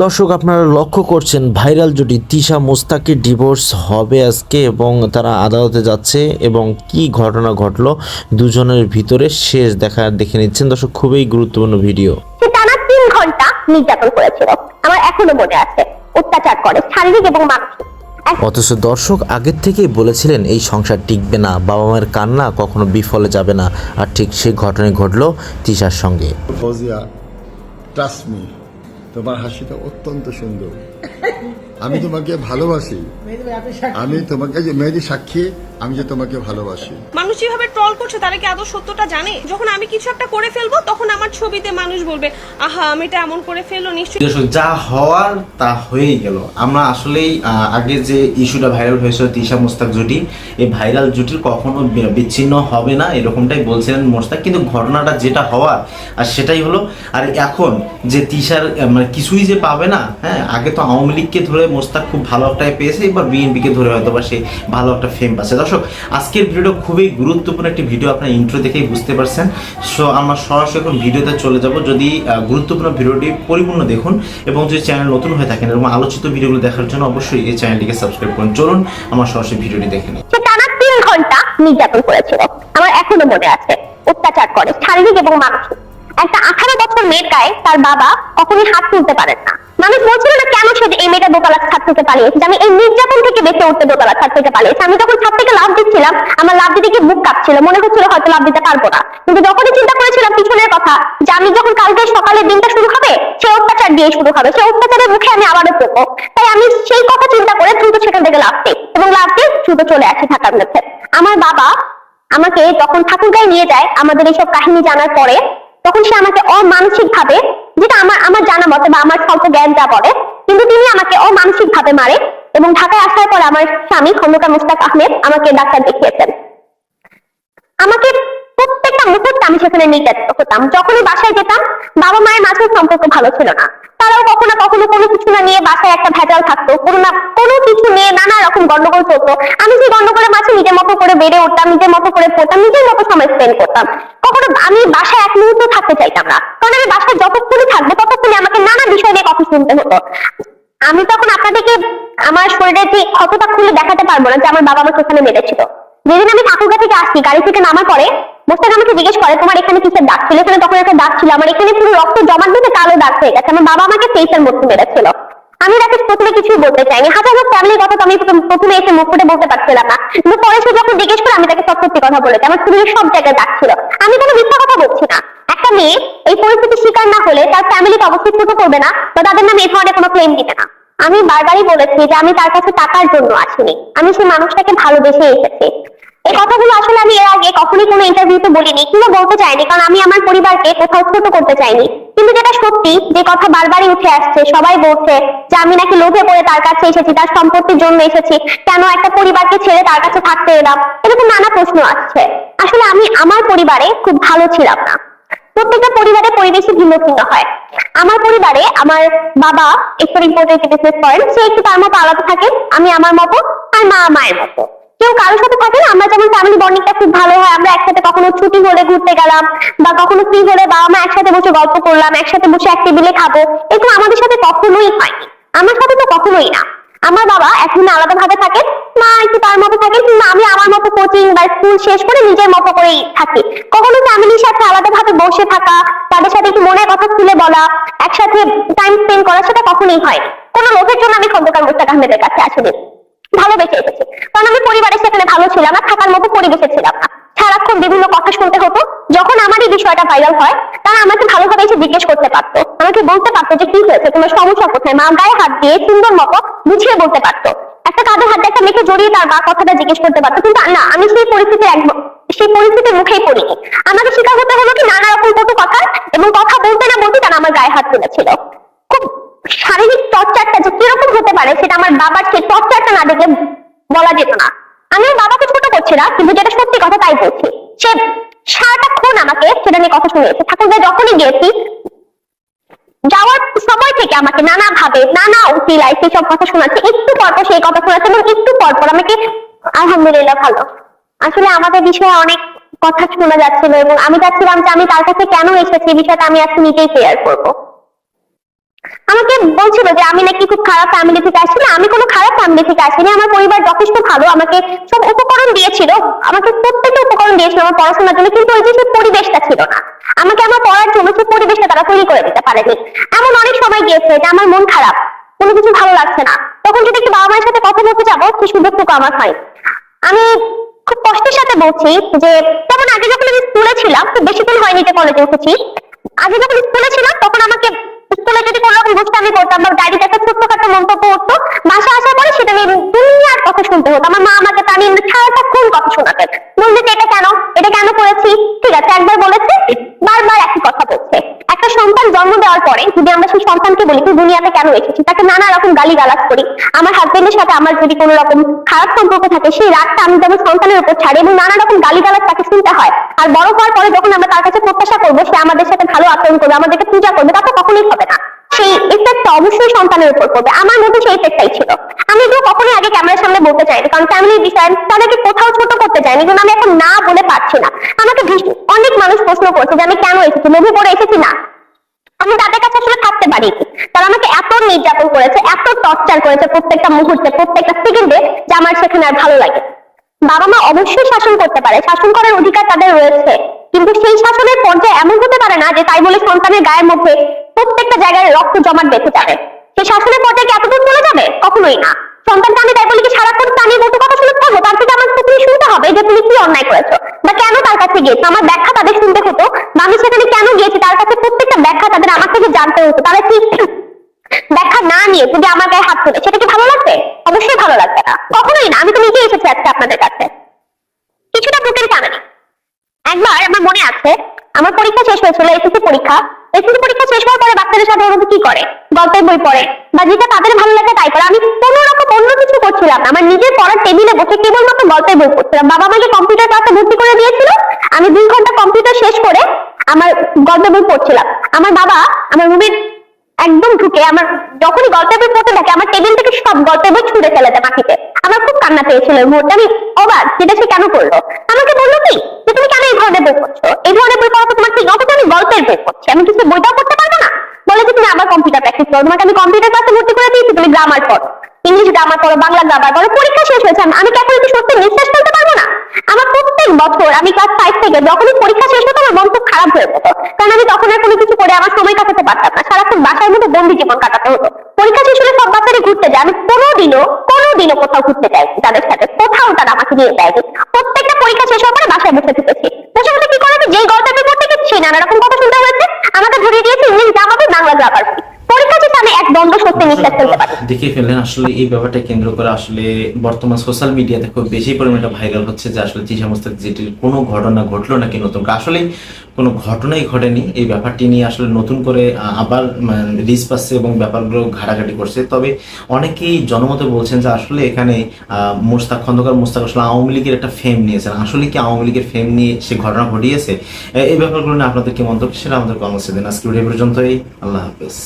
দর্শক আপনারা লক্ষ্য করছেন ভাইরাল জুটি তিশা মুস্তাকের ডিভোর্স হবে আজকে এবং তারা আদালতে যাচ্ছে এবং কি ঘটনা ঘটলো দুজনের ভিতরে শেষ দেখা দেখে নিচ্ছেন। দর্শক খুবই গুরুত্বপূর্ণ ভিডিও। টানা তিন ঘণ্টা নির্যাতন করেছিল। আমার এখনও মনে আছে অত্যাচার করে শারীরিক এবং মানসিক। অথচ দর্শক আগের থেকেই বলেছিলেন এই সংসার টিকবে না বাবা মায়ের কান্না কখনো বিফলে যাবে না। আর ঠিক সেই ঘটনাই ঘটলো তিশার সঙ্গে। ফৌজিয়া ট্রাস্ট মি তোমার হাসিটা অত্যন্ত সুন্দর। আমি তোমাকে ভালোবাসি। আমি তোমাকে যে মেয়েদের সাক্ষী আমি যে তোমাকে ভালোবাসি। মানুষ যেভাবে ট্রল করছে তারা কি আদৌ সত্যটা জানে? যখন আমি কিছু একটা করে ফেলব তখন আমার ছবিতে মানুষ বলবে আহা আমি এটা এমন করে ফেলল নিশ্চয়ই যা হওয়ার তা হয়েই গেল। আমরা আসলেই আগে যে ইস্যুটা ভাইরাল হয়েছিল তিশা মোস্তাক জুটি এই ভাইরাল জুটির কখনো বিচ্ছিন্ন হবে না এরকমটাই বলছিলেন মোস্তাক। কিন্তু ঘটনাটা যেটা হওয়ার আর সেটাই হলো আর এখন যে তিশার মানে কিছুই যে পাবে না হ্যাঁ আগে তো আওয়ামী লীগকে ধরে মোস্তাক খুব ভালো একটা পেয়েছে এবার বিএনপিকে ধরে হয়তো বা সে ভালো একটা ফেম পাচ্ছে। দর্শক, আজকের ভিডিওটা খুবই গুরুত্বপূর্ণ একটি ভিডিও আপনার ইন্ট্রো দেখেই বুঝতে পারছেন। সো আমরা সরাসরি এখন ভিডিওতে চলে যাব। যদি গুরুত্বপূর্ণ ভিডিওটি পরিপূর্ণ দেখুন এবং যদি চ্যানেল নতুন হয়ে থাকেন এবং আলোচিত ভিডিওগুলো দেখার জন্য অবশ্যই এই চ্যানেলটিকে সাবস্ক্রাইব করুন। চলুন, আমার সরাসরি ভিডিওটি দেখে নিই। টানা তিন ঘণ্টা নির্যাতন করেছিল। আমার এখনও মনে আছে, অত্যাচার করে, শারীরিক এবং মানসিক। একটা আঠারো বছর মেয়ের গায়ে তার বাবা কখনই হাত তুলতে পারেন না। মানুষ বলছিল না কেন সে এই মেয়েটা দোতলা ছাদ থেকে পালিয়েছে? আমি এই নির্যাতন থেকে বেঁচে উঠতে দোতলা ছাদ থেকে পালিয়েছে। আমি যখন ছাদ থেকে লাভ দিচ্ছিলাম, আমার লাভ দিতে গিয়ে বুক কাঁপছিল। মনে হচ্ছিল হয়তো লাভ দিতে পারব না। কিন্তু যখনই চিন্তা করেছিলাম পিছনের কথা, যে আমি যখন কালকে সকালে দিনটা শুরু হবে, সে অত্যাচার দিয়ে শুরু হবে। সে অত্যাচারের মুখে আমি আবারও পড়ব। তাই আমি সেই কথা চিন্তা করে দ্রুত সেখান থেকে লাভ দিই এবং লাভ দিয়ে দ্রুত চলে আসি ঢাকার মধ্যে। আমার বাবা আমাকে যখন ঠাকুরগাঁয় নিয়ে যায়, আমাদের এইসব কাহিনী জানার পরে, তখন সে আমাকে অমানসিক ভাবে যেটা আমার আমার জানা মতে বা আমার স্বল্প জ্ঞান যা বলে, কিন্তু তিনি আমাকে অমানসিক ভাবে মারে এবং ঢাকায় আসার পর আমার স্বামী খন্দকার মুস্তাক আহমেদ আমাকে ডাক্তার দেখিয়েছেন। আমাকে মুহূর্তে আমি সেখানে নির্যাতিত হতাম যখনই বাসায় যেতাম, বাবা মায়ের মাঝে সম্পর্ক ভালো ছিল না। তারাও কখনো কখনো কোনো কিছু না নিয়ে বাসায় একটা ভেজাল থাকতো, কোনো না, কোনো কিছু নিয়ে নানা রকম গন্ডগোল চলতো। আমি সেই গন্ডগোলের মাঝে নিজের মতো করে বেড়ে উঠতাম, নিজের মতো করে পড়তাম, নিজের মতো সময় স্পেন্ড করতাম, কখনো আমি বাসায় এক মুহূর্ত থাকতে চাইতাম না। কারণ আমি বাসায় যতক্ষণই থাকব, ততক্ষণই আমাকে নানা বিষয় নিয়ে কথা শুনতে হতো। আমি তখন আপনাদেরকে আমার শরীরের যে ক্ষতটা খুলে দেখাতে পারব না যে আমার বাবা আমাকে ওখানে মেরেছিল। যেদিন আমি ঠাকুরগা থেকে আসছি, গাড়ি থেকে নামার পরে মোস্তাক আমাকে জিজ্ঞেস করে, তোমার এখানে কিসের দাগ ছিল? এখানে তখন একটা দাগ ছিল। আমার এখানে পুরো রক্ত জমাট দিতে কালো দাগ হয়ে গেছে। আমার বাবা আমাকে ফেসের মধ্যে মেরেছিল। আমি তাকে প্রথমে কিছুই বলতে চাইনি। হাজার হাজার ফ্যামিলির কথা তো আমি প্রথমে এসে মুখ ফুটে বলতে পারছিলাম না। কিন্তু পরে সে যখন জিজ্ঞেস করে, আমি তাকে সব সত্যি কথা বলেছি। আমার শরীরে সব জায়গায় দাগ ছিল। আমি কোনো মিথ্যা কথা বলছি না। একটা মেয়ে এই পরিস্থিতির শিকার না হলে তার ফ্যামিলিকে অবশ্যই ছোট করবে না বা তাদের নামে এই ধরনের কোনো ক্লেম দিবে না। আমি বারবারই বলেছি যে আমি তার কাছে টাকার জন্য আসিনি। আমি সেই মানুষটাকে ভালোবেসে এসেছি। এই কথাগুলো আসলে আমি এর আগে কখনোই কোনো ইন্টারভিউতে বলিনি, কিংবা বলতে চাইনি, কারণ আমি আমার পরিবারকে কোথাও ছোট করতে চাইনি। কিন্তু যেটা সত্যি, যে কথা বারবারই উঠে আসছে, সবাই বলছে যে আমি নাকি লোভে পড়ে তার কাছে এসেছি, তার সম্পত্তির জন্য এসেছি, কেন একটা পরিবারকে ছেড়ে তার কাছে থাকতে এলাম? এরকম নানা প্রশ্ন আসছে। আসলে আমি আমার পরিবারে খুব ভালো ছিলাম না। প্রত্যেকটা পরিবারে পরিবেশই ভিন্ন ভিন্ন হয়। আমার পরিবারে আমার বাবা এক্সপোর্ট ইম্পোর্টের বিজনেস করেন, সে একটু তার মতো আলাদা থাকে, আমি আমার মতো, আর মা মায়ের মতো। কেউ কারোর সাথে থাকে না? আমরা যেমন ফ্যামিলি বন্ডিংটা খুব ভালো হয়, আমরা একসাথে কখনো ছুটি হলে ঘুরতে গেলাম, বা কখনো ফ্রি হলে বাবা মা একসাথে বসে গল্প করলাম, একসাথে বসে এক টেবিলে খাব এগুলো আমাদের সাথে কখনোই হয়নি। আমার সাথে তো কখনোই না। আমার বাবা এখন আলাদা ভাবে থাকে, মা একটু তার মতো থাকে, কিংবা আমি আমার মতো কোচিং বা স্কুল শেষ করে নিজের মতো করেই থাকি। কখনো ফ্যামিলির সাথে আলাদা ভাবে বসে থাকা, তাদের সাথে একটু মনের কথা খুলে বলা, একসাথে টাইম স্পেন্ড করা, সেটা কখনোই হয়নি। কোনো লোকের জন্য আমি খন্দকার মুস্তাক আহমেদের কাছে আসিনি ভালোবেসে এসেছি। কারণ আমি পরিবারের সেখানে ভালো ছিলাম না থাকার মতো পরিবেশে ছিলাম না। সারাক্ষণ বিভিন্ন কথা শুনতে হতো। যখন আমার এই বিষয়টা ভাইরাল হয়, তারা আমাকে ভালোভাবে এসে জিজ্ঞেস করতে পারতো। আমাকে বলতে পারতো যে কি হয়েছে তোমার সমস্যা কোথায়? মা গায়ে হাত দিয়ে সুন্দর মতো বুঝিয়ে বলতে পারতো। একটা কাঁধে হাত একটা মেয়েকে জড়িয়ে তার মা কথাটা জিজ্ঞেস করতে পারতো। কিন্তু না, আমি সেই পরিস্থিতির এক সেই পরিস্থিতির মুখেই পড়িনি। আমাকে শিকার হতে হলো কি, নানা রকম কটু কথা এবং কথা বলতে না বলতে তারা আমার গায়ে হাত তুলেছিল। শারীরিক টর্চারটা যে কীরকম হতে পারে সেটা আমার বাবার সেই টর্চারটা না দেখলে বলা যেত না। আমি বাবাকে ছোট করছি না, কিন্তু যেটা সত্যি কথা তাই বলছি। সে সারাটাক্ষণ আমাকে সেটা নিয়ে কথা শুনিয়েছে। ঠাকুরদা, যখনই গিয়েছি যাওয়ার সময় থেকে আমাকে নানা ভাবে নানা উচিলায় সেসব কথা শোনাচ্ছে। একটু পর পর সেই কথা শোনাচ্ছে এবং একটু পর পর আমাকে, আলহামদুলিল্লাহ ভালো। আসলে আমাদের বিষয়ে অনেক কথা শোনা যাচ্ছিল এবং আমি চাচ্ছিলাম যে আমি তার কাছে কেন এসেছি বিষয়টা আমি আজকে নিজেই ক্লিয়ার করব। আমাকে বলছিল যে আমি নাকি খুব খারাপ ফ্যামিলি থেকে আসছি না আমি কোনো খারাপ ফ্যামিলি থেকে আসিনি, আমার পরিবার যথেষ্ট ভালো, আমাকে সব উপকরণ দিয়েছিল, আমাকে প্রত্যেকটা উপকরণ দিয়েছিল আমার পড়াশোনার জন্য, কিন্তু ওই যে সেই পরিবেশটা ছিল না। আমাকে আমার পড়ার জন্য সেই পরিবেশটা তারা তৈরি করে দিতে পারেনি। এমন অনেক সময় গিয়েছে যে আমার মন খারাপ, কোনো কিছু ভালো লাগছে না। তখন যদি একটু বাবা মায়ের সাথে কথা বলতে যাব সেই সুযোগটুকু আমার হয়। আমি খুব কষ্টের সাথে বলছি যে যেমন আগে যখন আমি স্কুলে ছিলাম, খুব বেশি দিন হয়নি যে কলেজে উঠেছি, আগে যখন স্কুলে ছিলাম, তখন আমাকে স্কুলে যদি কোনো রকম দুষ্টামি করতাম বা গাড়িতে একটা ছোট্টখাটো মন্তব্য করতো বাসা আসার পরে সেটা নিয়ে দুনিয়ার কথা শুনতে হতো। আমার মা আমাকে তা নিয়ে সারাটাক্ষণ কথা শোনাতেন বললি এটা কেন? এটা কেন করেছি? ঠিক আছে, একবার বলেছে, বারবার একই কথা সন্তান জন্ম দেওয়ার পরে যদি আমরা সেই সন্তানকে বলি, তুই দুনিয়াতে কেন এসেছি তাকে নানা রকম গালি করি। আমার হাজবেন্ডের সাথে আমার যদি কোনো রকম খারাপ সম্পর্ক থাকে, সেই রাগটা আমি যেমন সন্তানের উপর ছাড়ি এবং নানা রকম গালি তাকে শুনতে হয়। আর বড় হওয়ার পরে যখন আমরা তার কাছে প্রত্যাশা করব, সে আমাদের সাথে ভালো আচরণ করবে, আমাদেরকে পূজা করবে, তা তো কখনোই হবে না। সেই ইফেক্টটা অবশ্যই সন্তানের উপর পড়বে। আমার মধ্যে সেই ইফেক্টটাই ছিল। আমি এগুলো কখনোই আগে ক্যামেরার সামনে বলতে চাইনি, কারণ ফ্যামিলির বিষয় তাদেরকে কোথাও ছোট করতে চাইনি কিন্তু আমি এখন না বলে পারছি না। আমাকে অনেক মানুষ প্রশ্ন করছে যে, আমি কেন এসেছি? মুভি করে এসেছি না? আমি তাদের কাছে আসলে থাকতে পারি। তারা আমাকে এত নির্যাতন করেছে, এত টর্চার করেছে প্রত্যেকটা মুহূর্তে, প্রত্যেকটা সেকেন্ডে যে আমার সেখানে আর ভালো লাগে বাবা মা অবশ্যই শাসন করতে পারে, শাসন করার অধিকার তাদের রয়েছে। কিন্তু সেই শাসনের পর্যায়ে এমন হতে পারে না যে তাই বলে সন্তানের গায়ের মধ্যে প্রত্যেকটা জায়গায় রক্ত জমাট বেঁধে যাবে। সেই শাসনের পর্যায়ে কি এতদূর চলে যাবে? কখনোই না। সন্তানকে আমি তাই বলে কি সারাক্ষণ তা নিয়ে কত কথা শুনে থাকব তার থেকে আমার তুমি শুনতে হবে যে তুমি কি অন্যায় করেছ বা কেন তার কাছে গিয়েছো। আমার ব্যাখ্যা তাদের শুনতে হতো বা আমি সেখানে কেন গিয়েছি তার কাছে প্রত্যেকটা ব্যাখ্যা তাদের আমার থেকে জানতে হতো তারা কি ব্যাখ্যা না নিয়ে যদি আমার গায়ে হাত তোলে সেটা কি ভালো লাগবে? অবশ্যই ভালো লাগবে না। কখনোই না। আমি তো নিজে এসেছি আজকে আপনাদের কাছে। কিছুটা বুকের টানানি একবার আমার মনে আছে, আমার পরীক্ষা শেষ হয়েছিল, এসএসসি পরীক্ষা। এসএসসি পরীক্ষা শেষ হওয়ার পরে বাচ্চাদের সাধারণত কি করে? গল্পের বই পড়ে। বা যেটা তাদের ভালো লাগে তাই করে। আমি কোনো রকম অন্য কিছু করছিলাম না। আমার নিজের পড়ার টেবিলে বসে কেবলমাত্র গল্পের বই পড়ছিলাম। বাবা আমাকে কম্পিউটার ক্লাসে ভর্তি করে দিয়েছিল। আমি দুই ঘণ্টা কম্পিউটার শেষ করে আমার গল্পের বই পড়ছিলাম। আমার বাবা আমার রুমের একদম ঢুকে আমার যখনই গল্পের বই পড়তে থাকে, আমার টেবিল থেকে সব গল্পের বই ছুঁড়ে ফেলে দেয় মাটিতে আমার খুব কান্না পেয়েছিল ওই মুহূর্তে। আমি অবাক যেটা সে কেন করল? আমাকে বলল কি, যে তুমি কেন এই ধরনের বই পড়ছো? এই ধরনের বই পড়া তো তোমার ঠিক, অথচ আমি গল্পের বই পড়ছি। আমি কিছু বইটাও পড়তে পারব না? বলে যে তুমি আবার কম্পিউটার প্র্যাকটিস করো। তোমাকে আমি কম্পিউটার ক্লাসে ভর্তি করে দিয়েছি, তুমি গ্রামার পড়ো। ইংলিশ গ্রামার পড়ো, বাংলা গ্রামার পড়ো, পরীক্ষা শেষ হয়েছে। আমি- কি একটু সত্যি নিঃশ্বাস ফেলতে পারব না? আমার প্রত্যেক বছর আমি ক্লাস ফাইভ থেকে যখনই পরীক্ষা শেষ হতো, আমার মন খুব খারাপ হয়ে যেত। কারণ আমি তখন আর কোনো কিছু করে আমার সময় কাটাতে পারতাম না। সারাক্ষণ বাসার মধ্যে বন্দি জীবন কাটাতে হতো পরীক্ষা শেষ হলে সব বাচ্চারই ঘুরতে যায়। আমি কোনোদিনও কোনোদিনও কোথাও ঘুরতে যাই তাদের সাথে। কোথাও তারা আমাকে নিয়ে যায়নি প্রত্যেকটা পরীক্ষা শেষ হওয়ার পরে বাসায় বসে থেকেছি। বসে বসে কি করে যেই গল্পের পর থেকে গেছি নানা রকম কথা শুনতে হয়েছে। আমাকে ধরিয়ে দিয়েছে ইংলিশ হবে বাংলা গ্রামার বই। পরীক্ষা শেষে আমি এক দ্বন্দ্ব সত্যি নিঃশ্বাস ফেলতে পারি। দেখে ফেললেন আসলে এই ব্যাপারটা কেন্দ্র করে আসলে বর্তমান সোশ্যাল মিডিয়াতে খুব বেশি পরিমাণে ভাইরাল হচ্ছে যে আসলে যে সমস্ত যেটির কোনো ঘটনা ঘটলো নাকি নতুন? আসলে কোনো ঘটনাই ঘটেনি এই ব্যাপারটি নিয়ে আসলে নতুন করে আবার রিস পাচ্ছে এবং ব্যাপারগুলো ঘাটাঘাটি করছে। তবে অনেকেই জনমতে বলছেন যে আসলে এখানে আহ, মোস্তাক খন্দকার মোস্তাক আসলে আওয়ামী লীগের একটা ফেম নিয়েছেন। আসলে কি আওয়ামী লীগের ফেম নিয়ে সে ঘটনা ঘটিয়েছে? এই ব্যাপারগুলো নিয়ে আপনাদের কি মন্তব্য সেটা আমাদের কর্মসূচি দিন। আজকে ভিডিও পর্যন্তই। আল্লাহ হাফেজ।